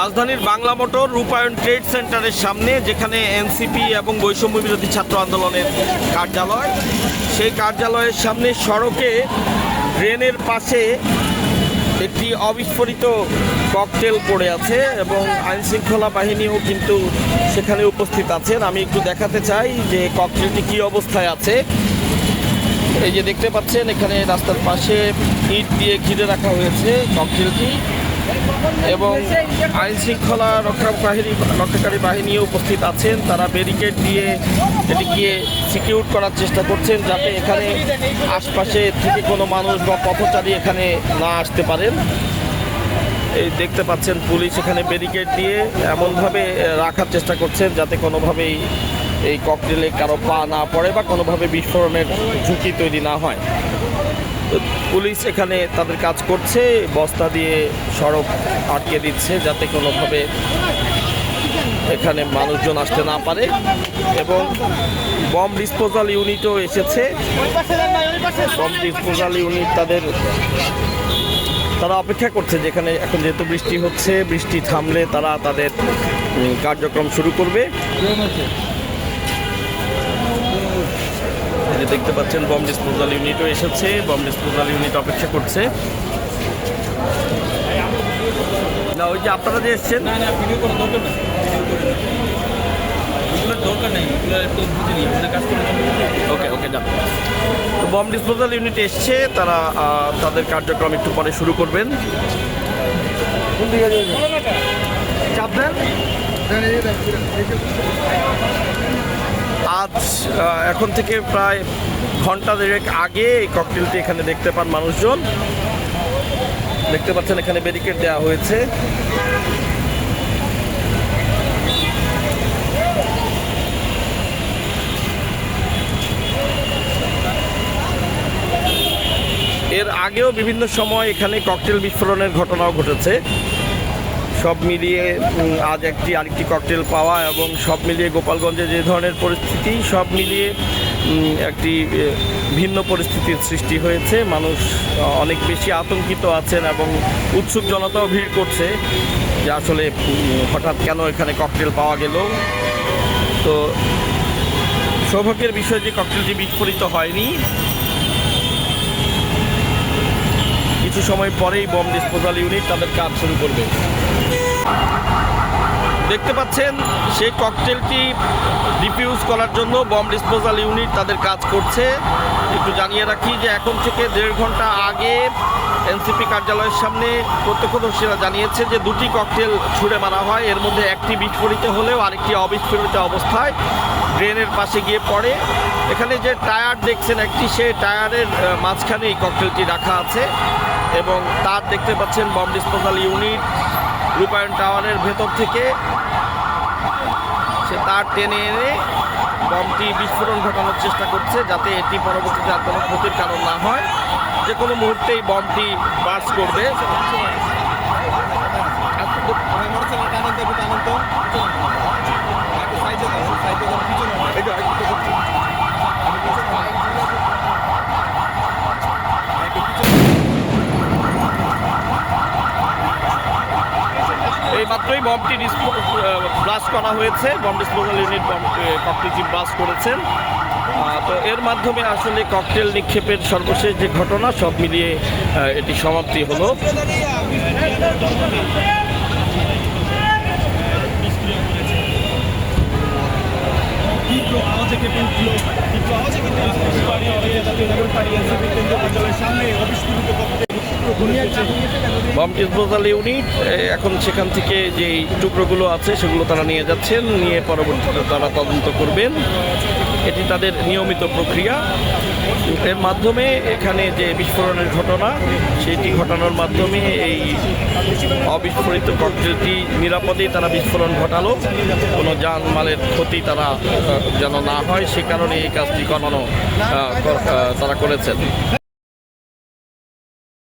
রাজধানীর বাংলা মোটর রূপায়ণ ট্রেড সেন্টারের সামনে, যেখানে এনসিপি এবং বৈষম্য বিরোধী ছাত্র আন্দোলনের কার্যালয়। সেই কার্যালয়ের সামনে সড়কে ড্রেনের পাশে একটি অবিস্ফোরিত ককটেল পড়ে আছে এবং আইন শৃঙ্খলা বাহিনীও কিন্তু সেখানে উপস্থিত আছেন। আমি একটু দেখাতে চাই যে ককটেলটি কী অবস্থায় আছে। এই যে দেখতে পাচ্ছেন, এখানে রাস্তার পাশে ইট দিয়ে ঘিরে রাখা হয়েছে ককটেলটি। এবং আইন শৃঙ্খলা রক্ষা বাহিনী, রক্ষাকারী বাহিনীও উপস্থিত আছেন। তারা ব্যারিকেড দিয়ে এটিকে সিকিউর করার চেষ্টা করছেন যাতে এখানে আশপাশে থেকে কোনো মানুষ বা পথচারী এখানে না আসতে পারেন। এই দেখতে পাচ্ছেন পুলিশ এখানে ব্যারিকেড দিয়ে এমনভাবে রাখার চেষ্টা করছেন যাতে কোনোভাবেই এই ককটেলে কারও পা না পড়ে বা কোনোভাবে বিস্ফোরণের ঝুঁকি তৈরি না হয়। পুলিশ এখানে তাদের কাজ করছে, বস্তা দিয়ে সড়ক আটকে দিচ্ছে যাতে কোনোভাবে এখানে মানুষজন আসতে না পারে। এবং বম ডিসপোজাল ইউনিটও এসেছে। বম ডিসপোজাল ইউনিট তাদের, তারা অপেক্ষা করছে যেখানে এখন যেহেতু বৃষ্টি হচ্ছে, বৃষ্টি থামলে তারা তাদের কার্যক্রম শুরু করবে। যে দেখতে পাচ্ছেন বম ডিসপোজাল ইউনিটও এসেছে। বম ডিসপোজাল ইউনিট অপেক্ষা করছে। না ওই যে আপনারা যে এসছেন। না না ভিডিও করার দরকার নেই। দরকার কাজ ওকে ওকে যান তো বম ডিসপোজাল ইউনিট এসছে। তারা তাদের কার্যক্রম একটু পরে শুরু করবেন। চাপ দেন। আজ এখন থেকে প্রায় ঘণ্টা দেড়েক আগে এই ককটেলটি এখানে দেখতে পান মানুষজন। দেখতে পাচ্ছেন এখানে ব্যারিকেড দেওয়া হয়েছে। এর আগেও বিভিন্ন সময় এখানে ককটেল বিস্ফোরণের ঘটনাও ঘটেছে। সব মিলিয়ে আজ একটি, আরেকটি ককটেল পাওয়া এবং সব মিলিয়ে গোপালগঞ্জে যে ধরনের পরিস্থিতি, সব মিলিয়ে একটি ভিন্ন পরিস্থিতির সৃষ্টি হয়েছে। মানুষ অনেক বেশি আতঙ্কিত আছেন এবং উৎসুক জনতাও ভিড় করছে যে আসলে হঠাৎ কেন এখানে ককটেল পাওয়া গেল। তো সৌভাগ্যের বিষয় যে ককটেলটি বিস্ফোরিত হয়নি। কিছু সময় পরেই বম ডিসপোজাল ইউনিট তাদের কাজ শুরু করবে। দেখতে পাচ্ছেন, সেই ককটেলটি ডিফিউজ করার জন্য বম ডিসপোজাল ইউনিট তাদের কাজ করছে। একটু জানিয়ে রাখি যে এখন থেকে দেড় ঘণ্টা আগে এনসিপি কার্যালয়ের সামনে প্রত্যক্ষদর্শীরা জানিয়েছে যে দুটি ককটেল ছুড়ে মারা হয়। এর মধ্যে একটি বিস্ফোরিত হলেও আরেকটি অবিস্ফোরিত অবস্থায় ড্রেনের পাশে গিয়ে পড়ে। এখানে যে টায়ার দেখছেন একটি, সেই টায়ারের মাঝখানে এই ককটেলটি রাখা আছে এবং তার দেখতে পাচ্ছেন বম ডিসপোজাল ইউনিট রূপায়ণ টাওয়ারের ভেতর থেকে সে তার টেনে এনে বমটি বিস্ফোরণ ঘটানোর চেষ্টা করছে যাতে এটি পরবর্তীতে আর কোনো ক্ষতির কারণ না হয়। যে কোনো মুহূর্তেই বমটি বাস করবে এই মাত্রই বমটি ব্লাস্ট করা হয়েছে। বম ডিসপোজাল ইউনিট ককটেলটি ব্লাস্ট করেছেন। তো এর মাধ্যমে আসলে ককটেল নিক্ষেপের সর্বশেষ যে ঘটনা, সব মিলিয়ে এটি সমাপ্তি হলো। আওয়াজে কেঁপে উঠল। আওয়াজে কেঁপে উঠল। পাড়ি অলিয়া বম ডিসপোজাল ইউনিট এখন সেখান থেকে যে টুকরোগুলো আছে সেগুলো তারা নিয়ে যাচ্ছেন, নিয়ে পরবর্তীতে তারা তদন্ত করবেন। এটি তাদের নিয়মিত প্রক্রিয়া। এর মাধ্যমে এখানে যে বিস্ফোরণের ঘটনা, সেটি ঘটানোর মাধ্যমে এই অবিস্ফোরিত ককটেলটি নিরাপদেই তারা বিস্ফোরণ ঘটালো। কোনো যানমালের ক্ষতি তারা যেন না হয়, সে কারণে এই কাজটি করানো তারা করেছেন।